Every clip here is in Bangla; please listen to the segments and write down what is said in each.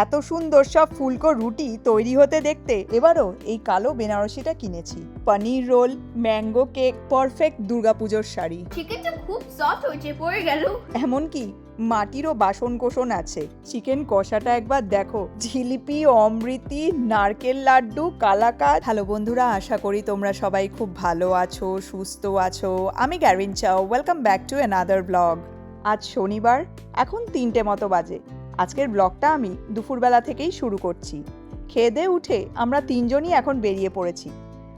এত সুন্দর সব ফুলকো রুটি তৈরি হতে দেখতে এবারও এই কালো বেনারসিটা কিনেছি। Paneer roll mango cake perfect দুর্গাপুজোর শাড়ি। চিকেনটা খুব সফট হয়েছে পড়ে গেল। এমনকি মাটিরও বাসন কোসন আছে। চিকেন কষাটা একবার দেখো। জিলিপি অমৃতি নারকেল লাড্ডু কালাকাত হ্যালো বন্ধুরা আশা করি তোমরা সবাই খুব ভালো আছো সুস্থ আছো। আমি গ্যারিন চাও। Welcome back to another blog আজ শনিবার এখন তিনটে মতো বাজে। আজকের ব্লগটা আমি দুপুরবেলা থেকেই শুরু করছি। খেয়ে উঠে আমরা তিনজনই এখন বেরিয়ে পড়েছি।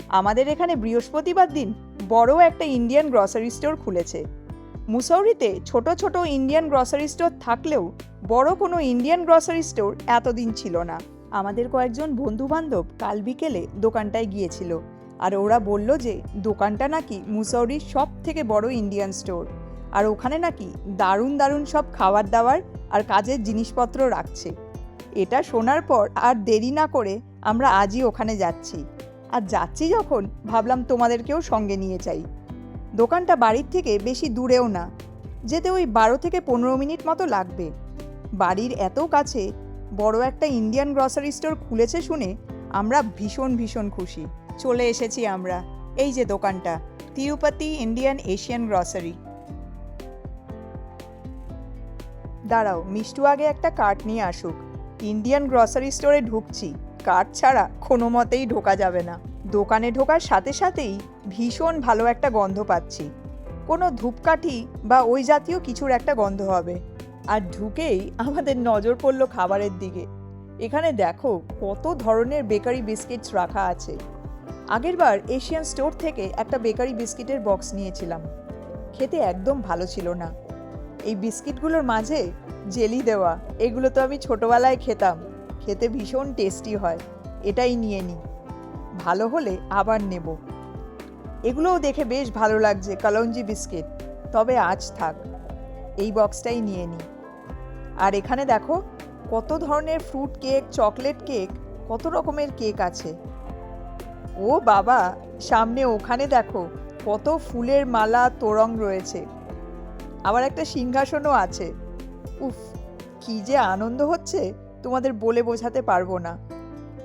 আমাদের এখানে বৃহস্পতিবার দিন বড় একটা ইন্ডিয়ান গ্রসারি স্টোর খুলেছে। মুসৌরিতে ছোট ছোট ইন্ডিয়ান গ্রসারি স্টোর থাকলেও বড় কোনো ইন্ডিয়ান গ্রসারি স্টোর এতদিন ছিল না। আমাদের কয়েকজন বন্ধু বান্ধব কাল বিকেলে দোকানটায় গিয়েছিল। আর ওরা বলল যে দোকানটা নাকি মুসৌরির সব থেকে বড় ইন্ডিয়ান স্টোর আর ওখানে নাকি দারুণ দারুণ সব খাবার দাবার আর কাজের জিনিসপত্র রাখছে। এটা শোনার পর আর দেরি না করে আমরা আজই ওখানে যাচ্ছি। আর যাচ্ছি যখন, ভাবলাম তোমাদেরকেও সঙ্গে নিয়ে যাই। দোকানটা বাড়ির থেকে বেশি দূরেও না। যেতে ওই বারো থেকে পনেরো মিনিট মতো লাগবে। বাড়ির এত কাছে, বড় একটা ইন্ডিয়ান গ্রসারি স্টোর খুলেছে শুনে আমরা ভীষণ ভীষণ খুশি। চলে এসেছি আমরা। এই যে দোকানটা, তিরুপতি ইন্ডিয়ান এশিয়ান গ্রসারি। দাঁড়াও, মিষ্টু আগে একটা কার্ট নিয়ে আসুক। ইন্ডিয়ান গ্রসারি স্টোরে ঢুকছি। কার্ট ছাড়া কোনো মতেই ঢোকা যাবে না। দোকানে ঢোকার সাথে সাথেই ভীষণ ভালো একটা গন্ধ পাচ্ছি। কোনো ধূপকাঠি বা ওই জাতীয় কিছুর একটা গন্ধ হবে। আর ঢুকেই আমাদের নজর পড়ল খাবারের দিকে। এখানে দেখো কত ধরনের বেকারি বিস্কিটস রাখা আছে। আগেরবার এশিয়ান স্টোর থেকে একটা বেকারি বিস্কিটের বক্স নিয়েছিলাম। খেতে একদম ভালো ছিল না। এই বিস্কিটগুলোর মাঝে জেলি দেওয়া, এগুলো তো আমি ছোটোবেলায় খেতাম। খেতে ভীষণ টেস্টি হয়। এটাই নিয়ে নিই। ভালো হলে আবার নেব। এগুলোও দেখে বেশ ভালো লাগছে কলঞ্জি বিস্কিট। তবে আজ থাক। এই বক্সটাই নিয়ে নিই। আর এখানে দেখো, কত ধরনের ফ্রুট কেক, চকলেট কেক, কত রকমের কেক আছে। ও বাবা, সামনে ওখানে দেখো, কত ফুলের মালা, তোরং রয়েছে। আবার একটা সিংহাসনও আছে। উফ, কি যে আনন্দ হচ্ছে, তোমাদের বলে বোঝাতে পারব না।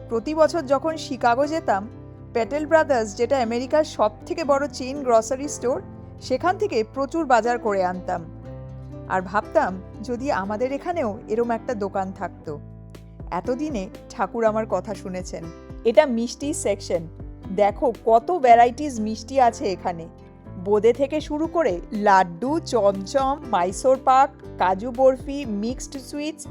প্রতি বছর যখন শিকাগো যেতাম, প্যাটেল ব্রাদার্স, যেটা আমেরিকার সব থেকে বড় চেইন গ্রসারি স্টোর, সেখান থেকে প্রচুর বাজার করে আনতাম। আর ভাবতাম, যদি আমাদের এখানেও এরম একটা দোকান থাকতো। এতদিনে ঠাকুর আমার কথা শুনেছেন। এটা মিষ্টি সেকশন। দেখো কত ভ্যারাইটিস মিষ্টি আছে এখানে। বোঁদে থেকে শুরু করে লাড্ডু, চমচম, মাইসোর পাক, কাজু বরফি, মিক্সড সুইটস,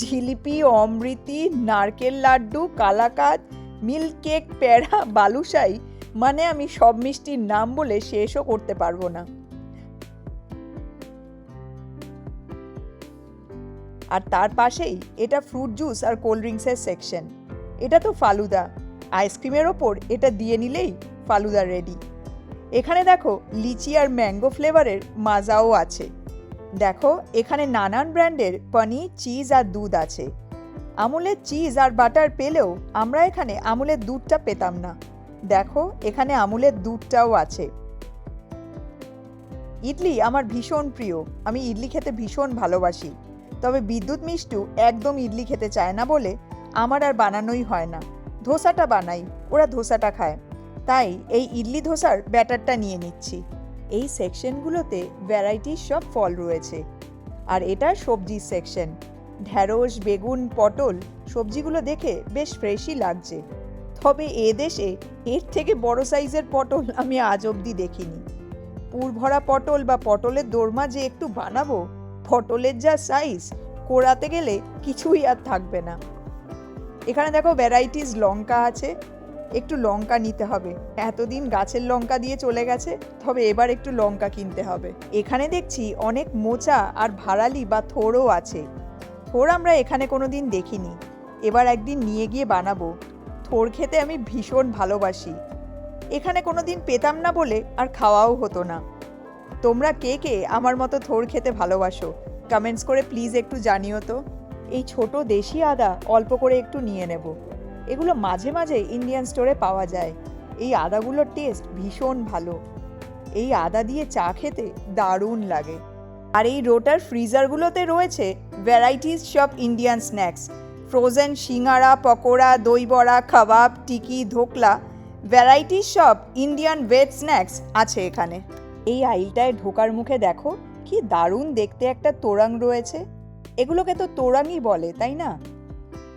জিলিপি, অমৃতি, নারকেল লাড্ডু, কালাকাদ মিল্ক কেক প্যাড়া বালুশাই মানে আমি সব মিষ্টির নাম বলে শেষও করতে পারব না। আর তার পাশেই এটা ফ্রুট জুস আর কোল্ড ড্রিঙ্কসের সেকশন এটা তো ফালুদা। আইসক্রিমের ওপর এটা দিয়ে নিলেই ফালুদা রেডি এখানে দেখো লিচি আর ম্যাঙ্গো ফ্লেভারের মাজাও আছে। দেখো, এখানে নানান ব্র্যান্ডের পনির, চিজ আর দুধ আছে। আমুলের চিজ আর বাটার পেলেও আমরা এখানে আমুলের দুধটা পেতাম না। দেখো, এখানে আমুলের দুধটাও আছে। ইডলি আমার ভীষণ প্রিয়। আমি ইডলি খেতে ভীষণ ভালোবাসি। তবে বিদ্যুৎ মিষ্টু একদম ইডলি খেতে চায় না বলে আমার আর বানানোই হয় না। ধোসাটা বানাই, ওরা ধোসাটা খায়। তাই এই ইডলি ধোসার ব্যাটারটা নিয়ে নিচ্ছি। এই সেকশনগুলোতে ভ্যারাইটিস সব ফল রয়েছে। আর এটা সবজির সেকশন। ঢ্যাঁড়স, বেগুন, পটল সবজিগুলো দেখে বেশ ফ্রেশই লাগছে। তবে এ দেশে এর থেকে বড় সাইজের পটল আমি আজ অবধি দেখিনি। পুরভরা পটল বা পটলের দোরমা যে একটু বানাবো, পটলের যা সাইজ কোড়াতে গেলে কিছুই আর থাকবে না। এখানে দেখো ভ্যারাইটিস লঙ্কা আছে একটু লঙ্কা নিতে হবে। এতদিন গাছের লঙ্কা দিয়ে চলে গেছে, তবে এবার একটু লঙ্কা কিনতে হবে। এখানে দেখছি অনেক মোচা আর ভাড়ালি বা থোড়ও আছে। থোড় আমরা এখানে কোনো দিন দেখিনি। এবার একদিন নিয়ে গিয়ে বানাবো। থোড় খেতে আমি ভীষণ ভালোবাসি। এখানে কোনো দিন পেতাম না বলে আর খাওয়াও হতো না। তোমরা কে কে আমার মতো থোর খেতে ভালোবাসো? কমেন্টস করে প্লিজ একটু জানিও তো। এই ছোট দেশি আদা অল্প করে একটু নিয়ে নেব। এগুলো মাঝে মাঝে ইন্ডিয়ান স্টোরে পাওয়া যায়। এই আদাগুলোর টেস্ট ভীষণ ভালো। এই আদা দিয়ে চা খেতে দারুণ লাগে। আর এই রোটার ফ্রিজারগুলোতে রয়েছে ভ্যারাইটিস সব Indian snacks frozen singara, pakora দই বড়া কাবাব টিকি ধোকলা ভ্যারাইটিস সব ইন্ডিয়ান ভেজ স্ন্যাক্স আছে এখানে। এই আইলটায় ঢোকার মুখে দেখো, কি দারুণ দেখতে একটা তোরাং রয়েছে। এগুলোকে তো তোরাংই বলে, তাই না?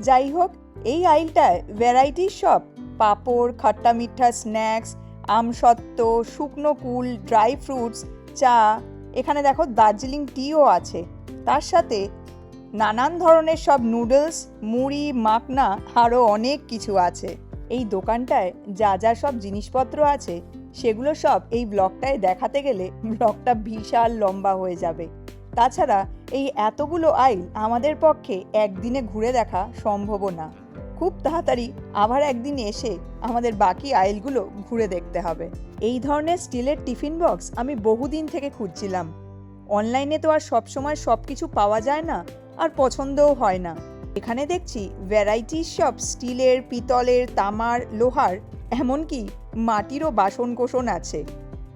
যাই হোক এই আইলটায় ভ্যারাইটিস সব। পাঁপড়, খাট্টা মিঠা স্ন্যাক্স আমসত্ত্ব শুকনো কুল ড্রাই ফ্রুটস চা, এখানে দেখো দার্জিলিং টিও আছে। তার সাথে নানান ধরনের সব নুডলস মুড়ি, মাখনা, আরও অনেক কিছু আছে। এই দোকানটায় যা যা সব জিনিসপত্র আছে, সেগুলো সব এই ব্লগটায় দেখাতে গেলে ব্লগটা বিশাল লম্বা হয়ে যাবে। তাছাড়া এই এতগুলো আইল আমাদের পক্ষে একদিনে ঘুরে দেখা সম্ভবও না। খুব তাড়াতাড়ি আবার একদিন এসে আমাদের বাকি আইলগুলো ঘুরে দেখতে হবে। এই ধরনের স্টিলের টিফিন বক্স আমি বহুদিন থেকে খুঁজছিলাম। অনলাইনে তো আর সবসময় সব কিছু পাওয়া যায় না আর পছন্দও হয় না। এখানে দেখছি ভ্যারাইটিস সব স্টিলের, পিতলের, তামার, লোহার, এমনকি মাটিরও বাসন কোসন আছে।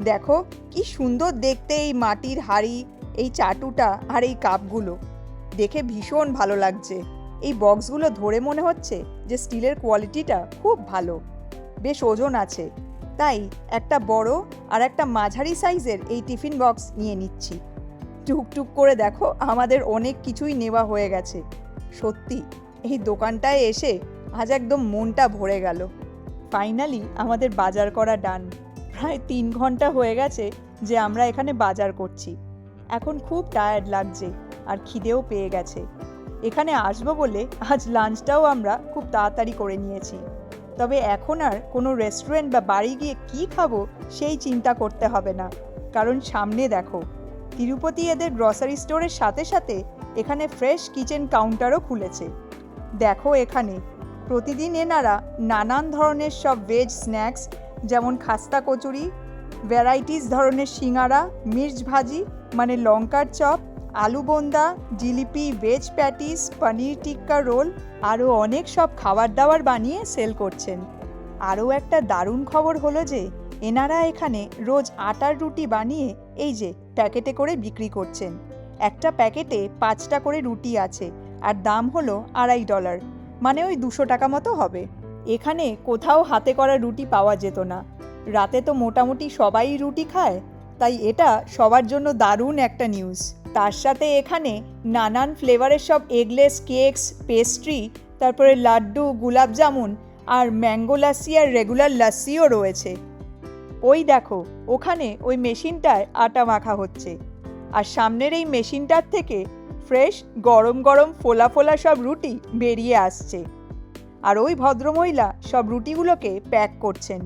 দেখো কি সুন্দর দেখতে এই মাটির হাড়ি, এই চাটুটা আর এই কাপগুলো। দেখে ভীষণ ভালো লাগছে। এই বক্সগুলো ধরে মনে হচ্ছে যে স্টিলের কোয়ালিটিটা খুব ভালো। বেশ ওজন আছে। তাই একটা বড় আর একটা মাঝারি সাইজের এই টিফিন বক্স নিয়ে নিচ্ছি। টুকটুক করে দেখো, আমাদের অনেক কিছুই নেওয়া হয়ে গেছে। সত্যি, এই দোকানটায় এসে আজ একদম মনটা ভরে গেল। ফাইনালি আমাদের বাজার করা ডান। প্রায় তিন ঘণ্টা হয়ে গেছে যে আমরা এখানে বাজার করছি। এখন খুব টায়ার্ড লাগছে আর খিদেও পেয়ে গেছে। এখানে আসব বলে আজ লাঞ্চটাও আমরা খুব তাড়াতাড়ি করে নিয়েছি। তবে এখন আর কোনো রেস্টুরেন্ট বা বাড়ি গিয়ে কী খাব সেই চিন্তা করতে হবে না। কারণ সামনে দেখো, তিরুপতি এদের গ্রসারি স্টোরের সাথে সাথে এখানে ফ্রেশ কিচেন কাউন্টারও খুলেছে। দেখো এখানে, প্রতিদিন এনারা নানান ধরনের সব ভেজ স্ন্যাক্স যেমন খাস্তা কচুরি ভ্যারাইটিস ধরনের সিঙ্গারা, মির্চ ভাজি মানে লঙ্কার chop aloo bonda, jilipi veg patties paneer tikka roll, আরও অনেক সব খাবার দাবার বানিয়ে সেল করছেন। আরও একটা দারুণ খবর হলো যে, এনারা এখানে রোজ আটার রুটি বানিয়ে এই যে প্যাকেটে করে বিক্রি করছেন। একটা প্যাকেটে পাঁচটা করে রুটি আছে, আর দাম হলো আড়াই ডলার মানে ওই দুশো টাকা মতো হবে। এখানে কোথাও হাতে করা রুটি পাওয়া যেত না। রাতে তো মোটামুটি সবাই রুটি খায়, তাই এটা সবার জন্য দারুণ একটা নিউজ তার সাথে এখানে নানান ফ্লেভারের সব এগলেস কেকস পেস্ট্রি তারপরে লাড্ডু গুলাব জামুন আর ম্যাঙ্গো লাসি আর রেগুলার লাস্সিও রয়েছে। ওই দেখো, ওখানে ওই মেশিনটায় আটা মাখা হচ্ছে। আর সামনের এই মেশিনটার থেকে ফ্রেশ গরম গরম ফোলা ফোলা সব রুটি বেরিয়ে আসছে। আর ওই ভদ্রমহিলা সব রুটিগুলোকে প্যাক করছেন।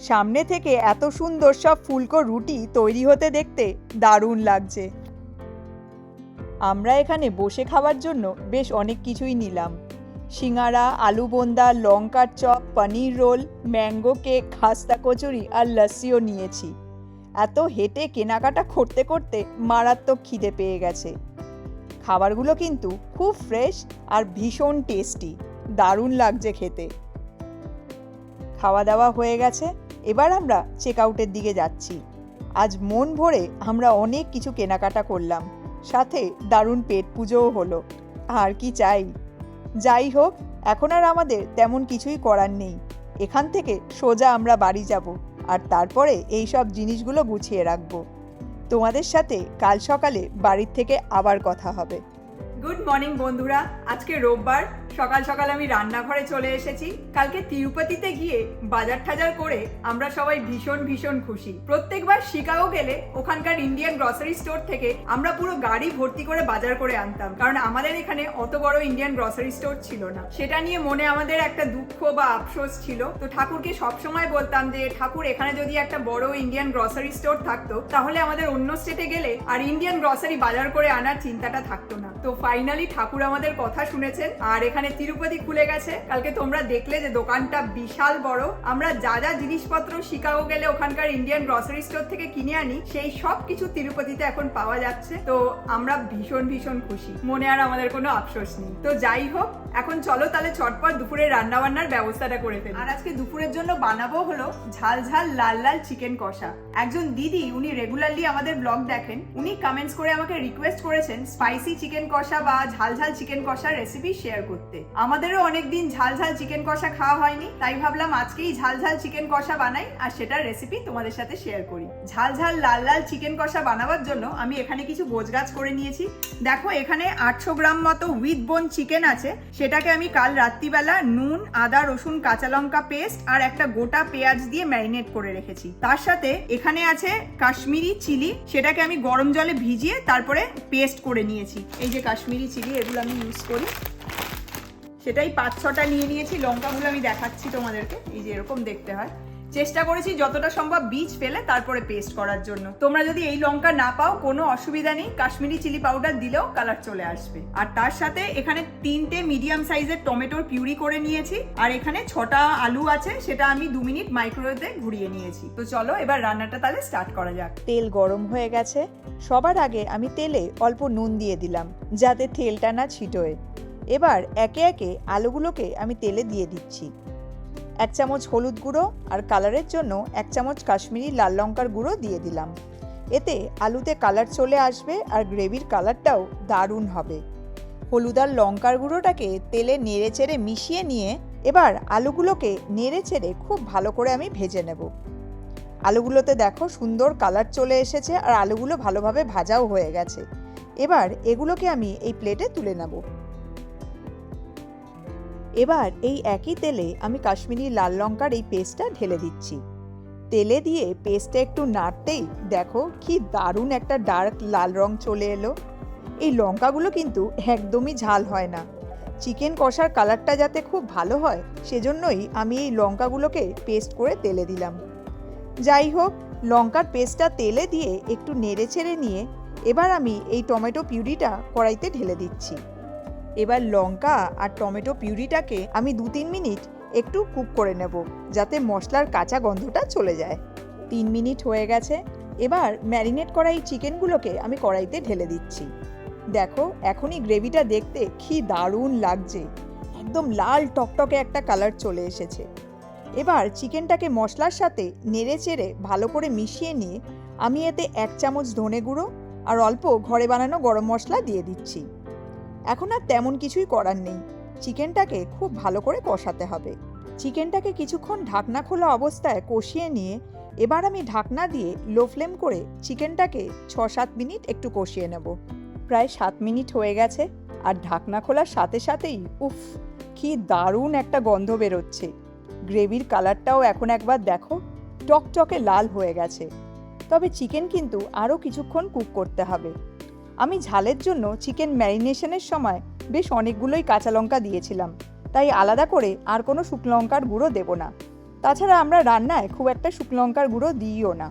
সামনে থেকে এত সুন্দর সব ফুলকো রুটি তৈরি হতে দেখতে দারুণ লাগছে। আমরা এখানে বসে খাওয়ার জন্য বেশ অনেক কিছুই নিলাম। সিঙ্গারা, আলু বোন্দা, লঙ্কার chop, paneer roll, mango cake, khasta kachori আর লস্যিও নিয়েছি। এত হেঁটে কেনাকাটা করতে করতে মারাত্মক খিদে পেয়ে গেছে। খাবারগুলো কিন্তু খুব ফ্রেশ আর ভীষণ টেস্টি। দারুণ লাগছে খেতে। খাওয়া দাওয়া হয়ে গেছে, এবার আমরা চেক আউটের দিকে যাচ্ছি। আজ মন ভরে আমরা অনেক কিছু কেনাকাটা করলাম। সাথে দারুণ পেট পুজোও হলো। আর কি চাই? যাই হোক, এখন আর আমাদের তেমন কিছুই করার নেই। এখান থেকে সোজা আমরা বাড়ি যাব আর তারপরে এই সব জিনিসগুলো গুছিয়ে রাখব। তোমাদের সাথে কাল সকালে বাড়ির থেকে আবার কথা হবে। গুড মর্নিং বন্ধুরা। আজকে রোববার সকাল সকাল আমি রান্নাঘরে চলে এসেছি। কালকে তিরুপতিতে গিয়ে বাজার টাজার করে আমরা সবাই ভীষণ ভীষণ খুশি। প্রত্যেকবার শিকাগো গেলে ওখানকার ইন্ডিয়ান গ্রসারি স্টোর থেকে আমরা পুরো গাড়ি ভর্তি করে বাজার করে আনতাম। কারণ আমাদের এখানে অত বড় ইন্ডিয়ান গ্রসারি স্টোর ছিল না। সেটা নিয়ে মনে আমাদের একটা দুঃখ বা আফসোস ছিল। তো ঠাকুরকে সবসময় বলতাম যে, ঠাকুর, এখানে যদি একটা বড় ইন্ডিয়ান গ্রসারি স্টোর থাকতো, তাহলে আমাদের অন্য স্টেটে গেলে আর ইন্ডিয়ান গ্রসারি বাজার করে আনার চিন্তাটা থাকতো না। তো ফাইনালি ঠাকুর আমাদের কথা শুনেছেন। আর এখানে তিরুপতি খুলে গেছে। কালকে তোমরা দেখলে যে দোকানটা বিশাল বড়। আমরা যা যা জিনিসপত্র শিকাগো গেলে ওখানকার ইন্ডিয়ান গ্রসারি স্টোর থেকে কিনে আনি, সেই সব কিছু তিরুপতিতে এখন পাওয়া যাচ্ছে। তো আমরা ভীষণ ভীষণ খুশি। মনে আর আমাদের কোনো আফসোস নেই। তো যাই হোক এখন চলো তাহলে চটপট দুপুরে রান্না বান্নার ব্যবস্থাটা করে ফেলি। আর আজকে দুপুরের জন্য বানাবো হলো ঝাল ঝাল লাল লাল চিকেন কষা। একজন দিদি, উনি রেগুলারলি আমাদের ব্লগ দেখেন। উনি কমেন্টস করে আমাকে রিকোয়েস্ট করেছেন স্পাইসি চিকেন কষা বা ঝাল ঝাল চিকেন কষার রেসিপি শেয়ার করতে। আমাদেরও অনেকদিন ঝাল ঝাল চিকেন কষা খাওয়া হয়নি, তাই ভাবলাম আজকেই ঝাল ঝাল চিকেন কষা বানাই আর সেটার রেসিপি তোমাদের সাথে শেয়ার করি। ঝাল ঝাল লাল লাল চিকেন কষা বানাবার জন্য আমি এখানে কিছু গোছগাছ করে নিয়েছি। দেখো এখানে আটশো গ্রাম মতো উইথ বোন চিকেন আছে সেটাকে আমি কাল রাত্রিবেলা নুন, আদা, রসুন, কাঁচা লঙ্কা পেস্ট আর একটা গোটা পেঁয়াজ দিয়ে ম্যারিনেট করে রেখেছি। তার সাথে এখানে আছে কাশ্মীরি চিলি, সেটাকে আমি গরম জলে ভিজিয়ে তারপরে পেস্ট করে নিয়েছি। এই যে কাশ্মীরি চিলি, এগুলো আমি ইউজ করি। সেটাই পাঁচ ছটা নিয়ে নিয়েছি, লঙ্কাগুলো আমি দেখাচ্ছি তোমাদেরকে। এই যে এরকম দেখতে হয়। চেষ্টা করেছি যতটা সম্ভব বীজ ফেলে তারপরে পেস্ট করার জন্য। তোমরা যদি এই লঙ্কা না পাও, কোনো অসুবিধা নেই। কাশ্মীরি চিলি পাউডার দিলেও কালার চলে আসবে। আর তার সাথে এখানে তিনটে মিডিয়াম সাইজের টমেটোর পিউরি করে নিয়েছি। আর এখানে ছটা আলু আছে, সেটা আমি দু মিনিট মাইক্রোওয়েভে ঘুরিয়ে নিয়েছি। তো চলো এবার রান্নাটা তাহলে স্টার্ট করা যাক। তেল গরম হয়ে গেছে। সবার আগে আমি তেলে অল্প নুন দিয়ে দিলাম, যাতে তেলটা না ছিটোয়। এবার একে একে আলুগুলোকে আমি তেলে দিয়ে দিচ্ছি। এক চামচ হলুদ গুঁড়ো আর কালারের জন্য এক চামচ কাশ্মীরি লাল লঙ্কার গুঁড়ো দিয়ে দিলাম। এতে আলুতে কালার চলে আসবে আর গ্রেভির কালারটাও দারুণ হবে। হলুদ আর লঙ্কার গুঁড়োটাকে তেলে নেড়ে চেড়ে মিশিয়ে নিয়ে এবার আলুগুলোকে নেড়ে চেড়ে খুব ভালো করে আমি ভেজে নেব। আলুগুলোতে দেখো সুন্দর কালার চলে এসেছে আর আলুগুলো ভালোভাবে ভাজাও হয়ে গেছে। এবার এগুলোকে আমি এই প্লেটে তুলে নেব। এবার এই একই তেলে আমি কাশ্মীরি লাল লঙ্কার এই পেস্টটা ঢেলে দিচ্ছি। তেলে দিয়ে পেস্টটা একটু নাড়তেই দেখো কি দারুণ একটা ডার্ক লাল রং চলে এলো। এই লঙ্কাগুলো কিন্তু একদমই ঝাল হয় না। চিকেন কষার কালারটা যাতে খুব ভালো হয়, সেজন্যই আমি এই লঙ্কাগুলোকে পেস্ট করে তেলে দিলাম। যাই হোক, লঙ্কার পেস্টটা তেলে দিয়ে একটু নেড়ে ছেড়ে নিয়ে এবার আমি এই টমেটো পিউরিটা কড়াইতে ঢেলে দিচ্ছি। এবার লঙ্কা আর টমেটো পিউরিটাকে আমি দু তিন মিনিট একটু কুক করে নেব, যাতে মশলার কাঁচা গন্ধটা চলে যায়। তিন মিনিট হয়ে গেছে, এবার ম্যারিনেট করা এই চিকেনগুলোকে আমি কড়াইতে ঢেলে দিচ্ছি। দেখো, এখনই গ্রেভিটা দেখতে কি দারুণ লাগছে। একদম লাল টকটকে একটা কালার চলে এসেছে। এবার চিকেনটাকে মশলার সাথে নেড়ে চেড়ে ভালো করে মিশিয়ে নিয়ে আমি এতে এক চামচ ধনে গুঁড়ো আর অল্প ঘরে বানানো গরম মশলা দিয়ে দিচ্ছি। এখন আর তেমন কিছুই করার নেই। চিকেনটাকে খুব ভালো করে কষাতে হবে। চিকেনটাকে কিছুক্ষণ ঢাকনা খোলা অবস্থায় কষিয়ে নিয়ে এবার আমি ঢাকনা দিয়ে লো ফ্লেম করে চিকেনটাকে ছ সাত মিনিট একটু কষিয়ে নেব। প্রায় সাত মিনিট হয়ে গেছে আর ঢাকনা খোলার সাথে সাথেই উফ, কি দারুণ একটা গন্ধ বেরোচ্ছে। গ্রেভির কালারটাও এখন একবার দেখো, টকটকে লাল হয়ে গেছে। তবে চিকেন কিন্তু আরও কিছুক্ষণ কুক করতে হবে। আমি ঝালের জন্য চিকেন ম্যারিনেশনের সময় বেশ অনেকগুলোই কাঁচা লঙ্কা দিয়েছিলাম। তাই আলাদা করে আর কোনো শুকনো লঙ্কার গুঁড়ো দেবো না। তাছাড়া আমরা রান্নায় খুব একটা শুকনো লঙ্কার গুঁড়ো দিইও না।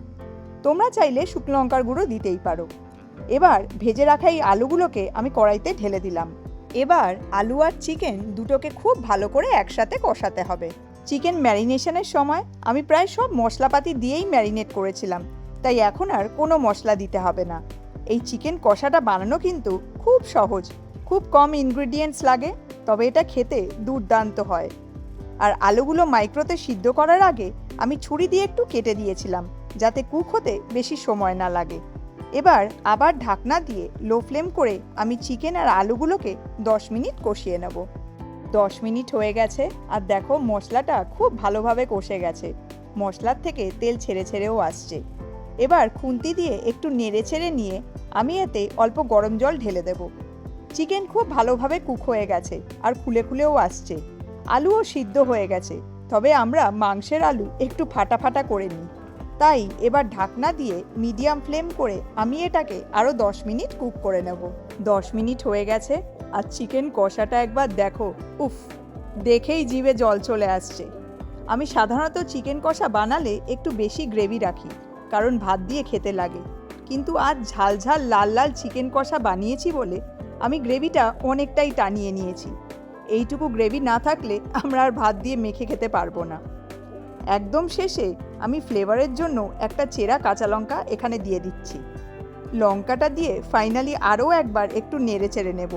তোমরা চাইলে শুকনো লঙ্কার গুঁড়ো দিতেই পারো। এবার ভেজে রাখা এই আলুগুলোকে আমি কড়াইতে ঢেলে দিলাম। এবার আলু আর চিকেন দুটোকে খুব ভালো করে একসাথে কষাতে হবে। চিকেন ম্যারিনেশনের সময় আমি প্রায় সব মশলাপাতি দিয়েই ম্যারিনেট করেছিলাম। তাই এখন আর কোনো মশলা দিতে হবে না। এই চিকেন কষাটা বানানো কিন্তু খুব সহজ। খুব কম ইনগ্রিডিয়েন্টস লাগে, তবে এটা খেতে দুর্দান্ত হয়। আর আলুগুলো মাইক্রোতে সিদ্ধ করার আগে আমি ছুরি দিয়ে একটু কেটে দিয়েছিলাম, যাতে কুক হতে বেশি সময় না লাগে। এবার আবার ঢাকনা দিয়ে লো ফ্লেম করে আমি চিকেন আর আলুগুলোকে দশ মিনিট কষিয়ে নেব। দশ মিনিট হয়ে গেছে, আর দেখো মশলাটা খুব ভালোভাবে কষে গেছে। মশলার থেকে তেল ছেড়ে ছেড়েও আসছে। এবার খুন্তি দিয়ে একটু নেড়ে ছেড়ে নিয়ে আমি এতে অল্প গরম জল ঢেলে দেব। চিকেন খুব ভালোভাবে কুক হয়ে গেছে আর খুলে খুলেও আসছে। আলুও সিদ্ধ হয়ে গেছে, তবে আমরা মাংসের আলু একটু ফাটা ফাটা করে নিই। তাই এবার ঢাকনা দিয়ে মিডিয়াম ফ্লেম করে আমি এটাকে আরও দশ মিনিট কুক করে নেব। দশ মিনিট হয়ে গেছে আর চিকেন কষাটা একবার দেখো, উফ, দেখেই জিভে জল চলে আসছে। আমি সাধারণত চিকেন কষা বানালে একটু বেশি গ্রেভি রাখি, কারণ ভাত দিয়ে খেতে লাগে। কিন্তু আজ ঝাল ঝাল লাল লাল চিকেন কষা বানিয়েছি বলে আমি গ্রেভিটা অনেকটাই টানিয়ে নিয়েছি। এইটুকু গ্রেভি না থাকলে আমরা আর ভাত দিয়ে মেখে খেতে পারব না। একদম শেষে আমি ফ্লেভারের জন্য একটা চেরা কাঁচা লঙ্কা এখানে দিয়ে দিচ্ছি। লঙ্কাটা দিয়ে ফাইনালি আরও একবার একটু নেড়ে চেড়ে নেব।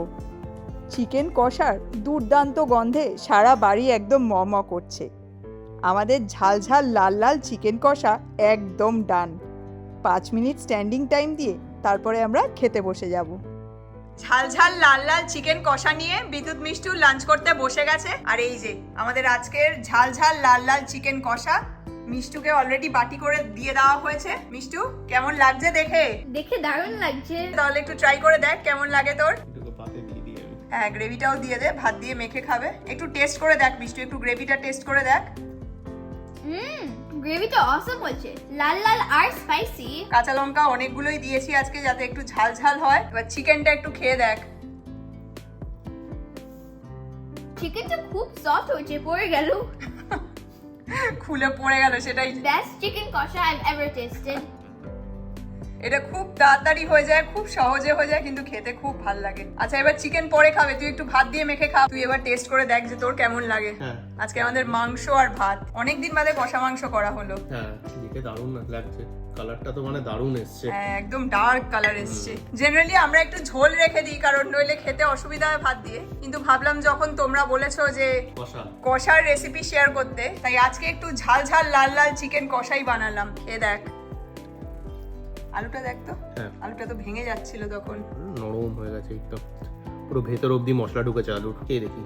চিকেন কষার দুর্দান্ত গন্ধে সারা বাড়ি একদম ম করছে। আমাদের ঝাল ঝাল লাল লাল চিকেন কষা একদম ডান। পাঁচ মিনিট স্ট্যান্ডিং টাইম দিয়ে তারপরে আমরা খেতে বসে যাব। ঝাল ঝাল লাল লাল চিকেন কষা নিয়ে বিদ্যুৎ মিষ্টু লাঞ্চ করতে বসে গেছে। আর এই যে আমাদের আজকের ঝাল ঝাল লাল লাল চিকেন কষা মিষ্টুকে অলরেডি বাটি করে দিয়ে দেওয়া হয়েছে। মিষ্টু কেমন লাগছে দেখে? দেখে দারুণ লাগছে। তাহলে একটু ট্রাই করে দেখ কেমন লাগে তোর? হ্যাঁ গ্রেভিটাও দিয়ে দে ভাত দিয়ে মেখে খাবে। একটু টেস্ট করে দেখ মিষ্টু একটু গ্রেভিটা টেস্ট করে দেখ। হুম। গ্রেভিটা অসম হয়েছে লাল লাল আর স্পাইসি কাঁচা লঙ্কা অনেকগুলোই দিয়েছি আজকে যাতে একটু ঝাল ঝাল হয়। এবার চিকেনটা একটু খেয়ে দেখ। চিকেনটা খুব সফট হয়েছে পড়ে গেল। খুলে পড়ে গেল সেটাই। Best chicken kosha I ever tested এটা খুব তাড়াতাড়ি হয়ে যায় খুব সহজে হয়ে যায় কিন্তু খেতে খুব ভালো লাগে। আচ্ছা এবার চিকেন পরে খাবে তুই একটু ভাত দিয়ে মেখে খা। তুই এবার টেস্ট করে দেখ যে তোর কেমন লাগে। হ্যাঁ। আজকে আমাদের মাংস আর ভাত। অনেকদিন বাদে কষা মাংস করা হলো। হ্যাঁ দেখে দারুণ লাগছে। কালারটা তো মানে দারুণ এসছে। হ্যাঁ, একদম ডার্ক কালার এসছে। জেনারেলি আমরা একটু ঝোল রেখে দিই কারণ নইলে খেতে অসুবিধা হয় ভাত দিয়ে। কিন্তু ভাবলাম যখন তোমরা বলেছ যে কষা। কষার রেসিপি শেয়ার করতে তাই আজকে একটু ঝাল ঝাল লাল লাল চিকেন কষাই বানালাম। এ দেখ। আলুটা দেখ তো। হ্যাঁ। আলুটা তো ভেঙে যাচ্ছিল তখন। নরম হয়ে গেছে একদম। পুরো ভেতর অবধি মশলা ঢুকেছে আলুর। কে দেখি।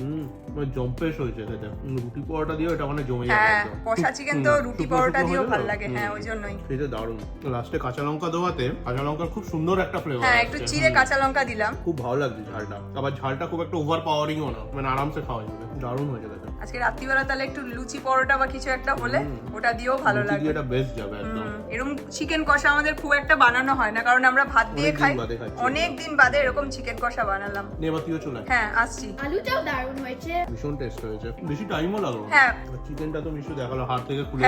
হুম। মানে জম্পেশ হয়েছে উম, রুটি পরোটা দিয়ে এটা মানে জমে যাবে হ্যাঁ কষা চিকেন তো রুটি পরোটা দিয়েও ভালো লাগে হ্যাঁ ওই জন্যই খেতে দারুণ। লাস্টে কাঁচা লঙ্কা দেওয়াতে কাঁচা লঙ্কার খুব সুন্দর একটা ফ্লেভার হ্যাঁ একটু চিড়ে কাঁচা লঙ্কা দিলাম। খুব ভালো লাগছে ঝালটা। আবার ঝালটা খুব একটা ওভার পাওয়ারিংও না মানে আরামসে খাওয়া যাবে। দারুণ হয়েছে খেতে আজকে রাত্রিবেলা তাহলে একটু লুচি পরোটা বা কিছু একটা হলে ওটা দিয়েও ভালো রুটি লাগে এটা বেস্ট যাবে একদম। এরকম চিকেন কষা আমাদের খুব একটা বানানো হয় না কারণ আমরা ভাত দিয়ে খাই। অনেক দিন বাদে এরকম চিকেন কষা বানালাম। নিয়ে তুইও চলে হ্যাঁ আসছি। আলুটাও দারুণ হয়েছে ভীষণ টেস্ট হয়েছে। বেশি টাইমও লাগল হ্যাঁ। চিকেনটা তো মিশু দেখাল হাত থেকে খুলে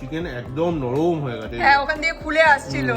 চিকেন একদম নরম হয়ে গেছে। হ্যাঁ ওখান দিয়ে খুলে আসছিল।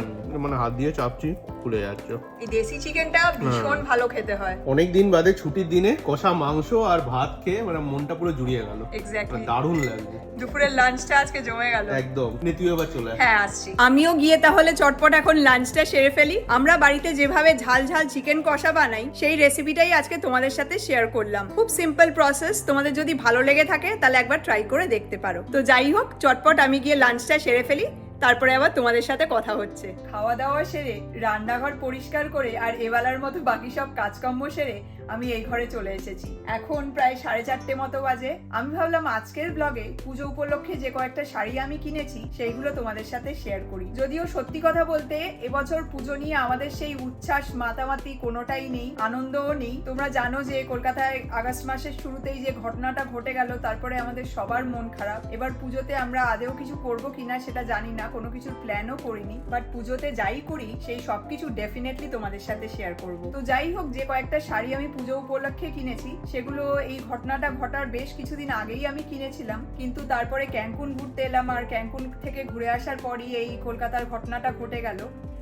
মানে হাত দিয়ে চাপছি খুলে যাচ্ছে। এই দেশি চিকেনটা ভীষণ ভালো খেতে হয়। অনেক দিন বাদে ছুটির দিনে কষা মাংস আর ভাত খেয়ে মানে মনটা পুরো জুড়িয়ে গেল। এক্স্যাক্টলি দারুণ লাগছে। দুপুরের লাঞ্চটা আজকে জমে গেল। একদম। নে তুই এবার চলে হ্যাঁ আসছি। আমিও গিয়ে তাহলে চটপট এখন লাঞ্চটা সেরে ফেলি। আমরা বাড়িতে যেভাবে ঝাল ঝাল চিকেন কষা বানাই সেই রেসিপিটাই আজকে তোমাদের সাথে শেয়ার করলাম। খুব সিম্পল প্রসেস তোমাদের যদি ভালো লেগে থাকে, তাহলে একবার ট্রাই করে দেখতে পারো। তো যাই হোক, চটপট আমি গিয়ে লাঞ্চটা সেরে ফেলি, তারপরে আবার তোমাদের সাথে কথা হচ্ছে। খাওয়া দাওয়া সেরে, রান্নাঘর পরিষ্কার করে, আর এবেলার মতো বাকি সব কাজকর্ম সেরে আমি এই ঘরে চলে এসেছি। এখন প্রায় সাড়ে চারটে মতো বাজে। আমি ভাবলাম আজকের ব্লগে পুজো উপলক্ষে যে কয়েকটা শাড়ি আমি কিনেছি, সেইগুলো তোমাদের সাথে শেয়ার করি। যদিও সত্যি কথা বলতে এবছর পুজো নিয়ে আমাদের সেই উচ্ছ্বাস মাতামাতি কোনোটাই নেই, আনন্দও নেই। তোমরা জানো যে কলকাতায় আগস্ট মাসের শুরুতেই যে ঘটনাটা ঘটে গেল, তারপরে আমাদের সবার মন খারাপ। এবার পুজোতে আমরা আদেও কিছু করব কিনা সেটা জানি না, কোনো কিছুর প্ল্যানও করিনি। বাট পুজোতে যাই করি, সেই সবকিছু ডেফিনেটলি তোমাদের সাথে শেয়ার করব। তো যাই হোক, যে কয়েকটা শাড়ি আমি পুজো উপলক্ষে কিনেছি। সেগুলো এই ঘটনাটা ঘটার বেশ কিছুদিন আগেই আমি কিনেছিলাম। কিন্তু তারপরে ক্যাঙ্কুন ঘুরতে এলাম আর ক্যাঙ্কুন থেকে ঘুরে আসার পরই এই কলকাতার ঘটনাটা ঘটে গেল।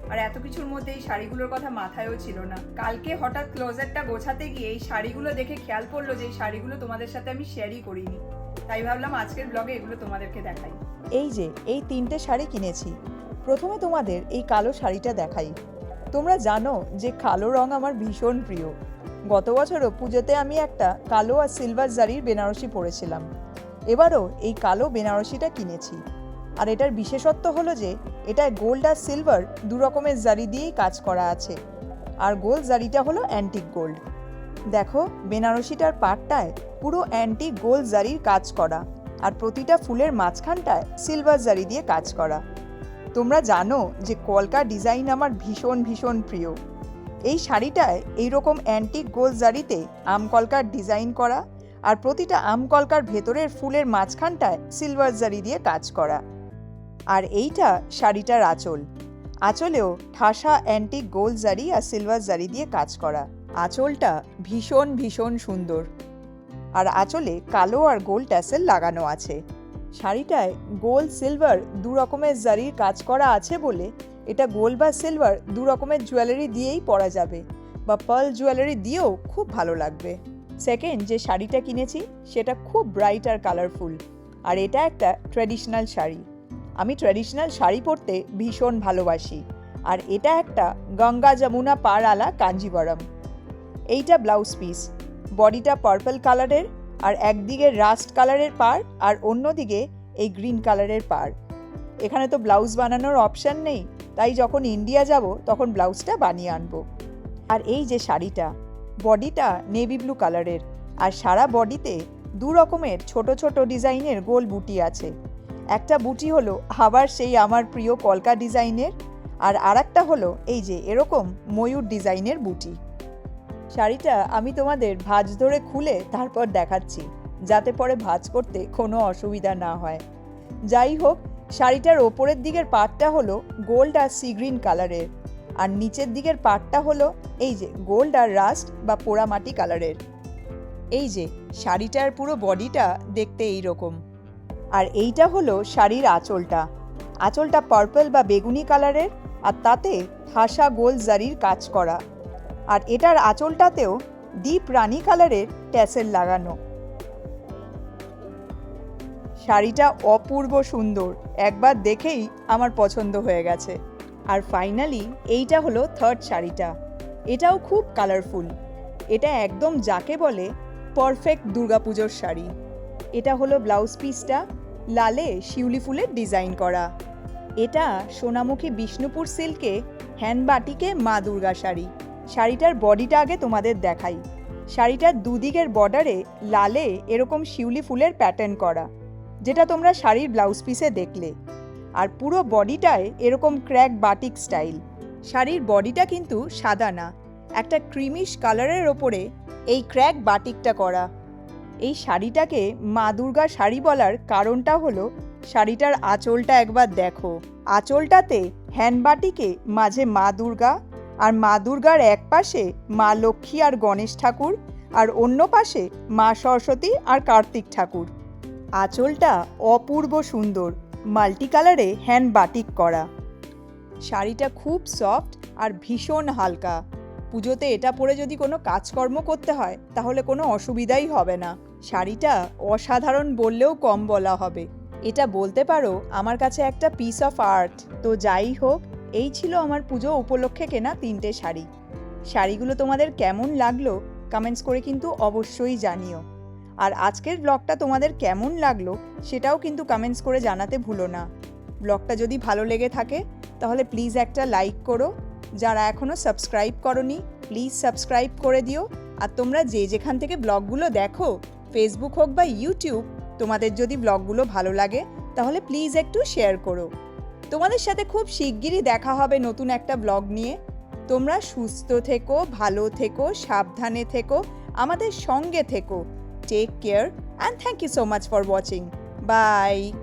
আর এত কিছুর মধ্যে এই শাড়িগুলোর কথা মাথায়ও ছিল না। কালকে হঠাৎ ক্লোজারটা গোছাতে গিয়ে এই শাড়িগুলো দেখে খেয়াল পড়ল যে এই শাড়িগুলো তোমাদের সাথে আমি শেয়ারই করিনি। তাই ভাবলাম আজকের ব্লগে এগুলো তোমাদেরকে দেখাই। এই যে, এই তিনটে শাড়ি কিনেছি। প্রথমে তোমাদের এই কালো শাড়িটা দেখাই। তোমরা জানো যে কালো রং আমার ভীষণ প্রিয়। গত বছরও পুজোতে আমি একটা কালো আর সিলভার জারির বেনারসি পরেছিলাম। এবারও এই কালো বেনারসিটা কিনেছি। আর এটার বিশেষত্ব হলো যে, এটায় গোল্ড আর সিলভার দু রকমের জারি দিয়েই কাজ করা আছে। আর গোল্ড জারিটা হলো অ্যান্টিক গোল্ড দেখো, বেনারসিটার পাটটায় পুরো অ্যান্টিক গোল্ড জারির কাজ করা আর প্রতিটা ফুলের মাঝখানটায় সিলভার জারি দিয়ে কাজ করা। তোমরা জানো যে কলকা ডিজাইন আমার ভীষণ ভীষণ প্রিয়। এই শাড়িটায় এইরকম অ্যান্টিক গোল জারিতে আমকলকার ডিজাইন করা আর প্রতিটা আমকলকার ভেতরের ফুলের মাঝখানটায় সিলভার জারি দিয়ে কাজ করা। আর এইটা শাড়িটার আঁচল। আঁচলেও ঠাসা অ্যান্টিক গোল জারি আর সিলভার জারি দিয়ে কাজ করা। আঁচলটা ভীষণ ভীষণ সুন্দর। আর আঁচলে কালো আর গোল ট্যাসেল লাগানো আছে। শাড়িটায় গোল সিলভার দু রকমের জারির কাজ করা আছে বলে এটা গোল বা সিলভার দু রকমের জুয়েলারি দিয়েই পরা যাবে বা পার্ল জুয়েলারি দিয়েও খুব ভালো লাগবে। সেকেন্ড যে শাড়িটা কিনেছি, সেটা খুব ব্রাইট আর কালারফুল আর এটা একটা ট্র্যাডিশনাল শাড়ি। আমি ট্র্যাডিশনাল শাড়ি পরতে ভীষণ ভালোবাসি, আর এটা একটা গঙ্গা যমুনা পার আলা কাঞ্জিবরম। এইটা ব্লাউজ পিস বডিটা পার্পল কালারের আর একদিকে রাস্ট কালারের পার আর অন্যদিকে এই গ্রিন কালারের পার এখানে তো ব্লাউজ বানানোর অপশান নেই। তাই যখন ইন্ডিয়া যাব, তখন ব্লাউজটা বানিয়ে আনব। আর এই যে শাড়িটা, বডিটা নেভি ব্লু কালারের আর সারা বডিতে দু রকমের ছোট ছোট ডিজাইনের গোল বুটি আছে। একটা বুটি হলো আবার সেই আমার প্রিয় কলকা ডিজাইনের, আর আরেকটা হলো এই যে এরকম ময়ূর ডিজাইনের বুটি। শাড়িটা আমি তোমাদের ভাঁজ ধরে খুলে তারপর দেখাচ্ছি, যাতে পরে ভাঁজ করতে কোনো অসুবিধা না হয়। যাই হোক শাড়িটার ওপরের দিকের পাটটা হলো গোল্ড আর সি গ্রিন কালারের। আর নিচের দিকের পাটটা হলো এই যে গোল্ড আর রাস্ট বা পোড়ামাটি কালারের। এই যে শাড়িটার পুরো বডিটা দেখতে এই রকম। আর এইটা হলো শাড়ির আঁচলটা। আঁচলটা পার্পল বা বেগুনি কালারের আর তাতে ঠাসা গোল জারির কাজ করা। আর এটার আঁচলটাতেও ডিপ রানি কালারের ট্যাসেল লাগানো। শাড়িটা অপূর্ব সুন্দর। একবার দেখেই আমার পছন্দ হয়ে গেছে। আর ফাইনালি এইটা হলো থার্ড শাড়িটা। এটাও খুব কালারফুল এটা একদম যাকে বলে পারফেক্ট দুর্গাপুজোর শাড়ি। এটা হলো ব্লাউজ পিসটা লালে শিউলি ফুলের ডিজাইন করা। এটা সোনামুখী বিষ্ণুপুর সিল্কে হ্যান্ড বাটিকে মা দুর্গা শাড়ি। শাড়িটার বডিটা আগে তোমাদের দেখাই। শাড়িটার দুদিকের বর্ডারে লালে এরকম শিউলি ফুলের প্যাটার্ন করা। যেটা তোমরা শাড়ির ব্লাউজ পিসে দেখলে। আর পুরো বডিটায় এরকম ক্র্যাক বাটিক স্টাইল শাড়ির বডিটা কিন্তু সাদা না, একটা ক্রিমিশ কালারের ওপরে এই ক্র্যাক বাটিকটা করা। এই শাড়িটাকে মা দুর্গা শাড়ি বলার কারণটা হলো, শাড়িটার আঁচলটা একবার দেখো। আঁচলটাতে হ্যান্ডবাটিকে মাঝে মা দুর্গা আর মা দুর্গার এক পাশে মা লক্ষ্মী আর গণেশ ঠাকুর আর অন্য পাশে মা সরস্বতী আর কার্তিক ঠাকুর। আঁচলটা অপূর্ব সুন্দর মাল্টি কালারে হ্যান্ড বাটিক করা। শাড়িটা খুব সফট আর ভীষণ হালকা। পুজোতে এটা পরে যদি কোনো কাজকর্ম করতে হয়, তাহলে কোনো অসুবিধাই হবে না। শাড়িটা অসাধারণ বললেও কম বলা হবে। এটা বলতে পারো, আমার কাছে একটা পিস অফ আর্ট তো যাই হোক, এই ছিল আমার পুজো উপলক্ষে কেনা তিনটে শাড়ি। শাড়িগুলো তোমাদের কেমন লাগল কমেন্টস করে কিন্তু অবশ্যই জানিও। আর আজকের ব্লগটা তোমাদের কেমন লাগল সেটাও কিন্তু কমেন্টস করে জানাতে ভুলো না। ব্লগটা যদি ভালো লেগে থাকে, তাহলে প্লিজ একটা লাইক করো। যারা এখনও সাবস্ক্রাইব করনি প্লিজ সাবস্ক্রাইব করে দিও। আর তোমরা যে যেখান থেকে ব্লগগুলো দেখো ফেসবুক হোক বা ইউটিউব তোমাদের যদি ব্লগগুলো ভালো লাগে, তাহলে প্লিজ একটু শেয়ার করো। তোমাদের সাথে খুব শিগগিরই দেখা হবে নতুন একটা ব্লগ নিয়ে। তোমরা সুস্থ থেকো, ভালো থেকো, সাবধানে থেকো, আমাদের সঙ্গে থেকো। take care and thank you so much for watching. Bye.